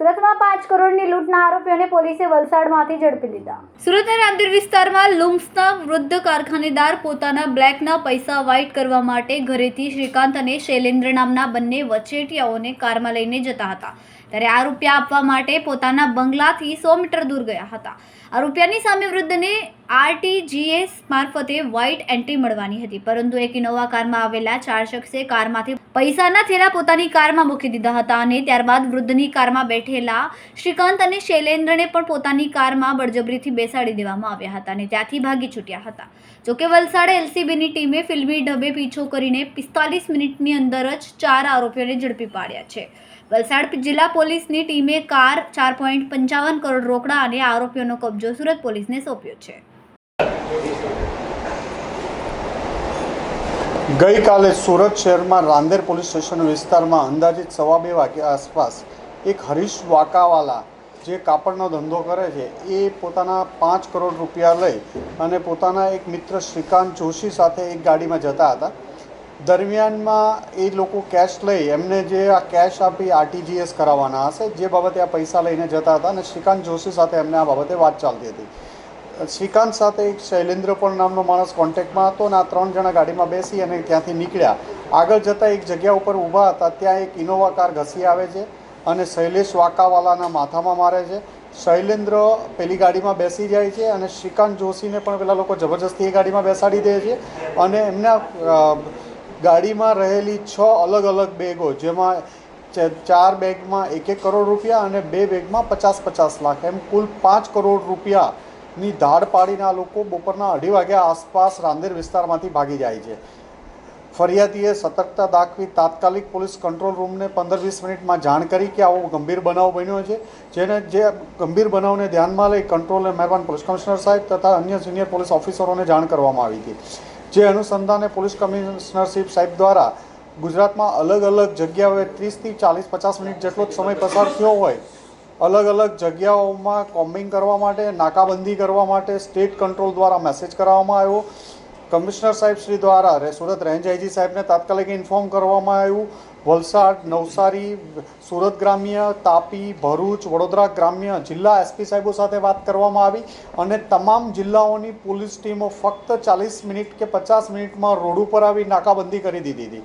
સુરતમાં પાંચ કરોડની લૂંટના આરોપીઓને પોલીસે વલસાડમાંથી ઝડપી લીધા. સુરતના રામદેવ વિસ્તારમાં લુમ્સના વૃદ્ધ કારખાનેદાર પોતાના બ્લેકના પૈસા વ્હાઇટ કરવા માટે ઘરેથી શ્રીકાંત અને શૈલેન્દ્ર નામના બંને વચેટિયાઓને કારમાં લઈને જતા હતા. ત્યારે આ રૂપિયા આપવા માટે પોતાના બંગલાથી સો મીટર દૂર ગયા હતા. આ રૂપિયાની સામે વૃદ્ધને આરટીજીએસ મારફતે વ્હાઇટ એન્ટ્રી મળવાની હતી, પરંતુ એક ઇનોવા કારમાં આવેલા ચાર શખ્સે કારમાંથી પૈસાના થેલા પોતાની કારમાં મૂકી દીધા હતા અને ત્યારબાદ વૃદ્ધની કારમાં બેઠેલા શ્રીકાંત અને શૈલેન્દ્રને પણ પોતાની કારમાં બળજબરીથી બેસાડી દેવામાં આવ્યા હતા અને ત્યાંથી ભાગી છૂટ્યા હતા. જોકે વલસાડ એલસીબીની ટીમે ફિલ્મી ઢબે પીછો કરીને પિસ્તાલીસ મિનિટની અંદર જ ચાર આરોપીઓને ઝડપી પાડ્યા છે. વલસાડ જિલ્લા પોલીસની ટીમે કાર ચાર પોઈન્ટ પંચાવન કરોડ રોકડા અને આરોપીઓનો કબજો સુરત પોલીસને સોંપ્યો છે. ગઈકાલે સુરત શહેરમાં રાંદેર પોલીસ સ્ટેશન વિસ્તારમાં અંદાજિત સવા બે વાગ્યા આસપાસ એક હરીશ વાકાવાલા જે કાપડનો ધંધો કરે છે, એ પોતાના પાંચ કરોડ રૂપિયા લઈ અને પોતાના એક મિત્ર શ્રીકાંત જોશી સાથે એક ગાડીમાં જતા હતા. દરમિયાનમાં એ લોકો કેશ લઈ એમને જે આ કેશ આપી આરટીજીએસ કરાવવાના હશે, જે બાબતે આ પૈસા લઈને જતા હતા અને શ્રીકાંત જોશી સાથે એમને આ બાબતે વાત ચાલતી હતી. શ્રીકાંત સાથે એક શૈલેન્દ્ર પણ નામનો માણસ કોન્ટેક્ટમાં હતો અને આ ત્રણ જણા ગાડીમાં બેસી અને ત્યાંથી નીકળ્યા. આગળ જતાં એક જગ્યા ઉપર ઊભા હતા, ત્યાં એક ઇનોવા કાર ઘસી આવે છે અને શૈલેષ વાકાવાલાના માથામાં મારે છે. શૈલેન્દ્ર પેલી ગાડીમાં બેસી જાય છે અને શ્રીકાંત જોશીને પણ પેલા લોકો જબરજસ્તી એ ગાડીમાં બેસાડી દે છે અને એમના ગાડીમાં રહેલી છ અલગ અલગ બેગો, જેમાં ચાર બેગમાં એક એક કરોડ રૂપિયા અને બે બેગમાં પચાસ પચાસ લાખ, એમ કુલ પાંચ કરોડ રૂપિયાની ધાડ પાડીને આ લોકો બપોરના અઢી વાગ્યા આસપાસ રાંદેર વિસ્તારમાંથી ભાગી જાય છે. ફરિયાદીએ સતર્કતા દાખવી તાત્કાલિક પોલીસ કંટ્રોલ રૂમને પંદર વીસ મિનિટમાં જાણ કરી કે આવો ગંભીર બનાવ બન્યો છે. જેને જે ગંભીર બનાવને ધ્યાનમાં લઈ કંટ્રોલ મહેરબાન પોલીસ કમિશનર સાહેબ તથા અન્ય સિનિયર પોલીસ ઓફિસરોને જાણ કરવામાં આવી હતી. જે અનુસંધાને પોલીસ કમિશનરશીપ સાહેબ દ્વારા ગુજરાતમાં અલગ અલગ જગ્યાઓએ ત્રીસથી ચાલીસ પચાસ મિનિટ જેટલો જ સમય પસાર થયો હોય અલગ અલગ જગ્યાઓમાં કોમ્બિંગ કરવા માટે, નાકાબંધી કરવા માટે સ્ટેટ કંટ્રોલ દ્વારા મેસેજ કરવામાં આવ્યો. કમિશનર સાહેબ શ્રી દ્વારા સુરત રેન્જ આઈજી સાહેબને તાત્કાલિક ઇન્ફોર્મ કરવામાં આવ્યું. વલસાડ, નવસારી, સુરત ગ્રામ્ય, તાપી, ભરૂચ, વડોદરા ગ્રામ્ય જિલ્લા એસપી સાહેબો સાથે વાત કરવામાં આવી અને તમામ જિલ્લાઓની પોલીસ ટીમો ફક્ત ચાલીસ મિનિટ કે પચાસ મિનિટમાં રોડ ઉપર આવી નાકાબંધી કરી દીધી હતી.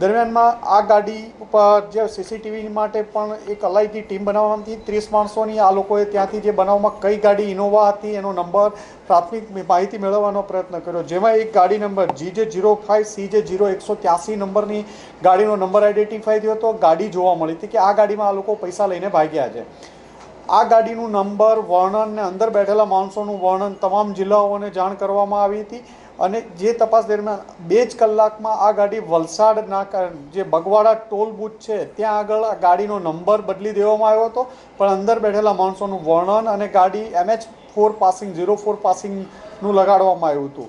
દરમિયાનમાં આ ગાડી ઉપર જે સીસીટીવી માટે પણ એક અલાયદી ટીમ બનાવવામાં હતી. ત્રીસ માણસોની આ લોકોએ ત્યાંથી જે બનાવમાં કઈ ગાડી ઇનોવા હતી એનો નંબર, પ્રાથમિક માહિતી મેળવવાનો પ્રયત્ન કર્યો. જેમાં એક ગાડી number G J zero five C J zero એકસો ત્યાસી નંબરની ગાડીનો નંબર આઈડેન્ટિફાઈ થયો હતો. ગાડી જોવા મળી હતી કે આ ગાડીમાં આ લોકો પૈસા લઈને ભાગ્યા છે. આ ગાડીનું નંબર, વર્ણન ને અંદર બેઠેલા માણસોનું વર્ણન તમામ જિલ્લાઓને જાણ કરવામાં આવી હતી. અને જે તપાસ દરમિયાન બે જ કલાકમાં આ ગાડી વલસાડના જે બગવાડા ટોલ બુથ છે, ત્યાં આગળ આ ગાડીનો નંબર બદલી દેવામાં આવ્યો હતો. પણ અંદર બેઠેલા માણસોનું વર્ણન અને ગાડી MH four passing, zero four પાસિંગનું લગાડવામાં આવ્યું હતું.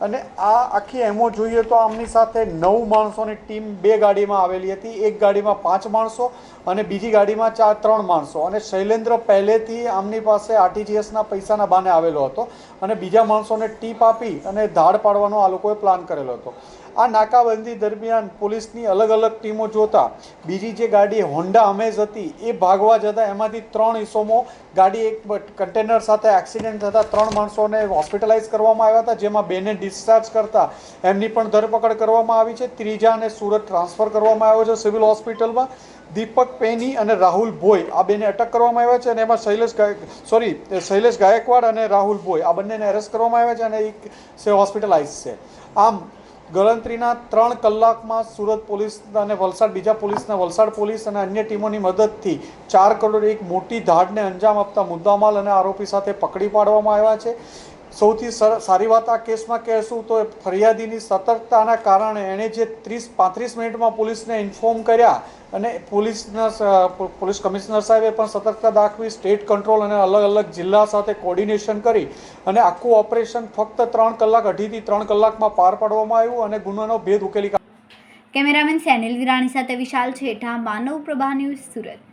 અને આ આખી એમો જોઈએ તો આમની સાથે નવ માણસોની ટીમ બે ગાડીમાં આવેલી હતી. એક ગાડીમાં પાંચ માણસો અને બીજી ગાડીમાં ચાર, ત્રણ માણસો. અને શૈલેન્દ્ર પહેલેથી આમની પાસે આરટીજીએસના પૈસાના બાને આવેલો હતો અને બીજા માણસોને ટીપ આપી અને ધાડ પાડવાનો આ લોકોએ પ્લાન કરેલો હતો. આ નાકાબંધી દરમિયાન પોલીસની અલગ અલગ ટીમો જોતા બીજી જે ગાડી હોન્ડા અમેઝ હતી, એ ભાગવા જતાં એમાંથી ત્રણ હિસ્સોમાં ગાડી એક કન્ટેનર સાથે એક્સિડન્ટ થતાં ત્રણ માણસોને હોસ્પિટલાઇઝ કરવામાં આવ્યા હતા, જેમાં બેને ડિસ્ચાર્જ કરતા એમની પણ ધરપકડ કરવામાં આવી છે. ત્રીજાને સુરત ટ્રાન્સફર કરવામાં આવ્યો છે સિવિલ હોસ્પિટલમાં. દીપક પેની અને રાહુલ ભોઈ આ બેને અટક કરવામાં આવ્યા છે અને એમાં શૈલેષ સોરી, શૈલેષ ગાયકવાડ અને રાહુલ ભોઈ આ બંનેને એરેસ્ટ કરવામાં આવ્યા છે અને એક હોસ્પિટલાઇઝ છે. આમ ગણતરીના ત્રણ કલાકમાં સુરત પોલીસ અને વલસાડ, બીજા પોલીસના વલસાડ પોલીસ અને અન્ય ટીમોની મદદથી ચાર કરોડ એક મોટી ધાડને અંજામ આપતા મુદ્દામાલ અને આરોપી સાથે પકડી પાડવામાં આવ્યા છે. સૌથી સર- વાત આ કેસમાં કહેશું તો ફરિયાદીની સતર્કતાના કારણે એણે જે ત્રીસ, પાંત્રીસ મિનિટમાં પોલીસને ઇન્ફોર્મ કર્યા અને પોલીસના પોલીસ કમિશનર સાહેબે પણ સતર્કતા દાખવી, સ્ટેટ કંટ્રોલ અને અલગ અલગ જિલ્લા સાથે કોર્ડિનેશન કરી અને આખું ઓપરેશન ફક્ત ત્રણ કલાક, અઢીથી ત્રણ કલાકમાં પાર પાડવામાં આવ્યું અને ગુનાનો ભેદ ઉકેલી કેમેરામેન સેનિલ વિરાણી સાથે વિશાલ છેઠા, માનવ પ્રભા ન્યૂઝ સુરત.